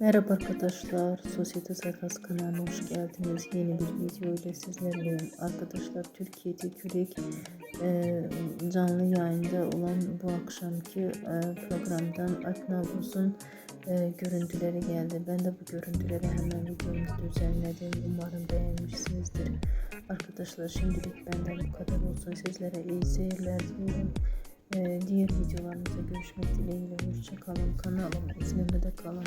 Merhaba arkadaşlar, Sosyete Sayfası kanalına hoş geldiniz. Yeni bir video ile sizlerleyim. Arkadaşlar Türkiye'de Kürek e, canlı yayında olan bu akşamki e, programdan Alp Navruz'un e, görüntüleri geldi. Ben de bu görüntüleri hemen videomuzda düzenledim. Umarım beğenmişsinizdir. Arkadaşlar şimdilik benden bu kadar olsun. Sizlere iyi seyirler diliyorum. E, diğer videolarımızda görüşmek dileğiyle. Hoşçakalın. Kanalıma izlemede kalın.